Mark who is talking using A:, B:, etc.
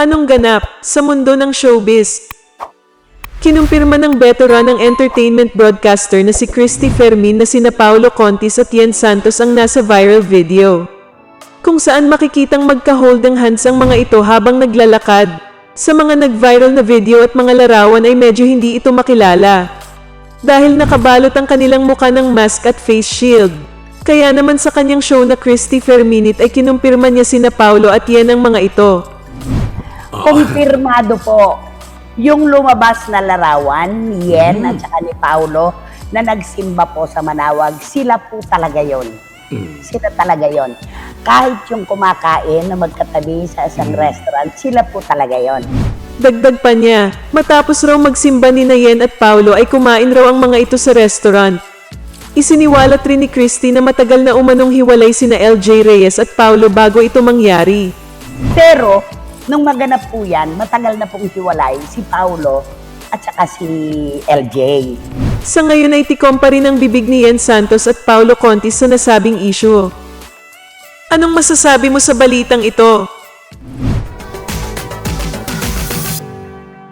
A: Anong ganap sa mundo ng showbiz? Kinumpirma ng veteran ng entertainment broadcaster na si Christy Fermin na sina Paolo Contis at Yen Santos ang nasa viral video. Kung saan makikitang magka-hold ng hands ang mga ito habang naglalakad. Sa mga nag-viral na video at mga larawan ay medyo hindi ito makilala. Dahil nakabalot ang kanilang muka ng mask at face shield. Kaya naman sa kanyang show na Christy Ferminit ay kinumpirma niya sina Paolo at Yen ang mga ito.
B: Kumpirmado po yung lumabas na larawan ni Yen at saka ni Paulo na nagsimba po sa Manawag, sila po talaga yon. Sila talaga yon. Kahit yung kumakain na magkatabi sa isang restaurant, sila po talaga yon.
A: Dagdag pa niya, matapos raw magsimba ni Nayen at Paulo ay kumain raw ang mga ito sa restaurant. Isiniwalat rin ni Christy na matagal na umanong hiwalay sina LJ Reyes at Paulo bago ito mangyari.
B: Pero, nung maganap po yan, matagal na pong hiwalay si Paulo at saka si LJ.
A: Sa ngayon ay tikom pa rin ang bibig ni Yen Santos at Paulo Contis sa nasabing issue. Anong masasabi mo sa balitang ito?